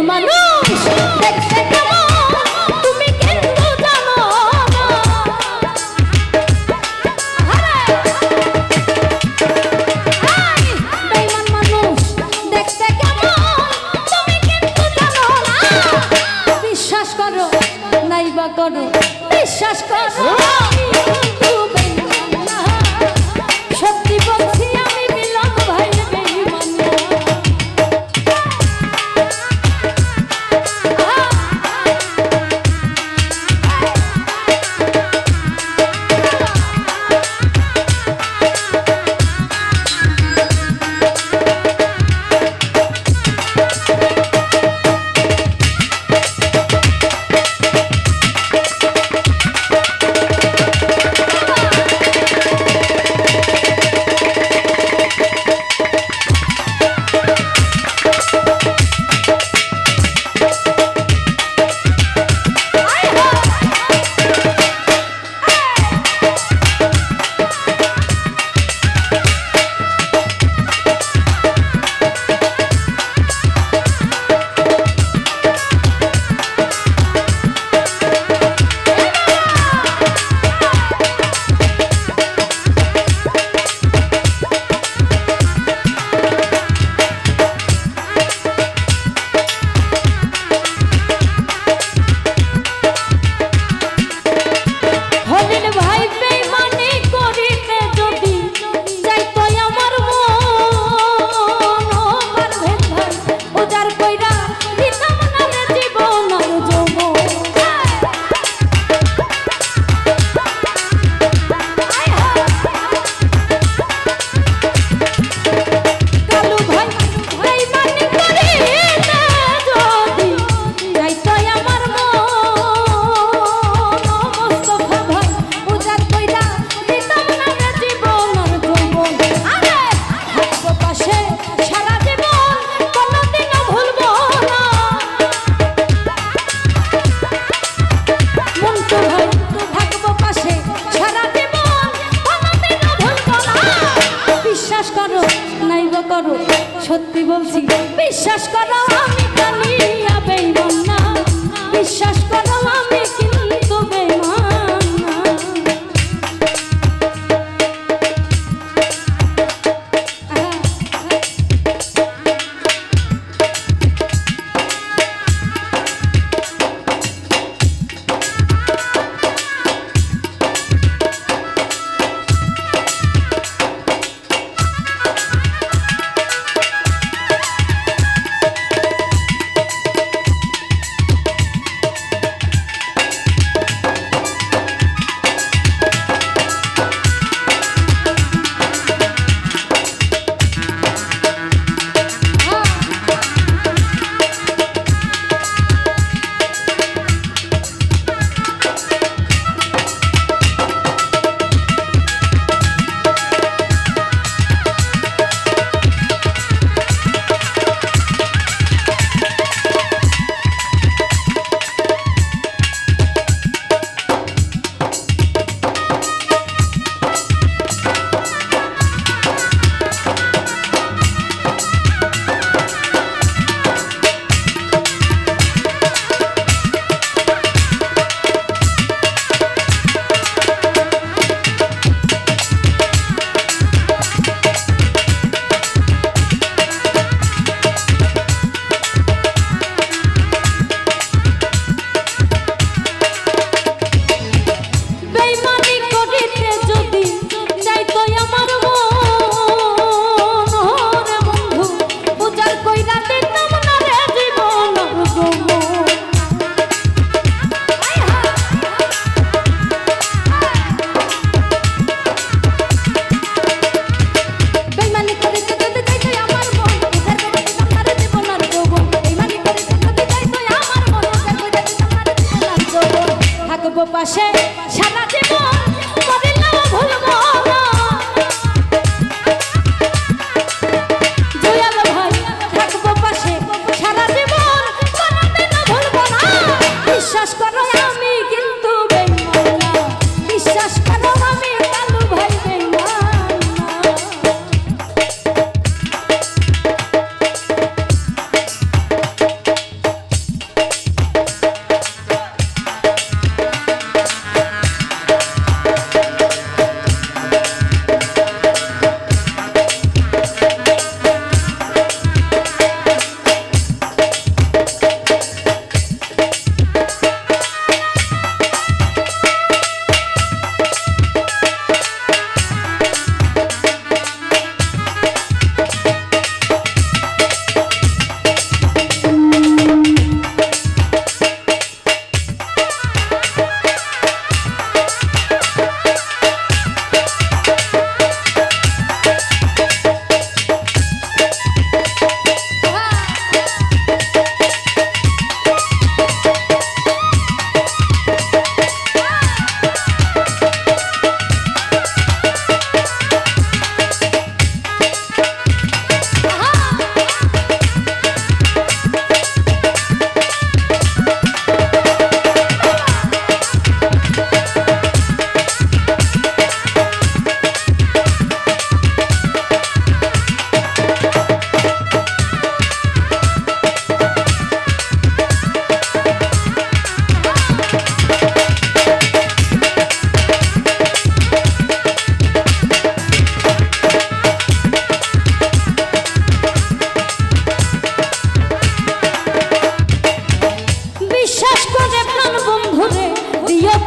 মানুষ সত্যি বলছি বিশ্বাস করো।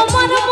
তোমার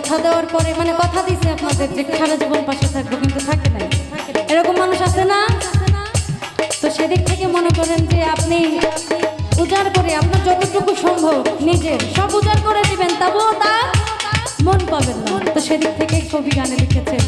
কথা দেওয়ার পরে মানে কথা দিছে আপনাদের যে সারা জীবন পাশে থাকব, কিন্তু থাকে নাই। এরকম মানুষ আছে না? তো সেদিক থেকে মনে করেন যে আপনি উজাড় করে, আপনার যতটুকু সম্ভব নিজের সব উজাড় করে দিবেন, তবুও তা মন পাবেন না। তো সেদিক থেকে কবি গানে লিখেছেন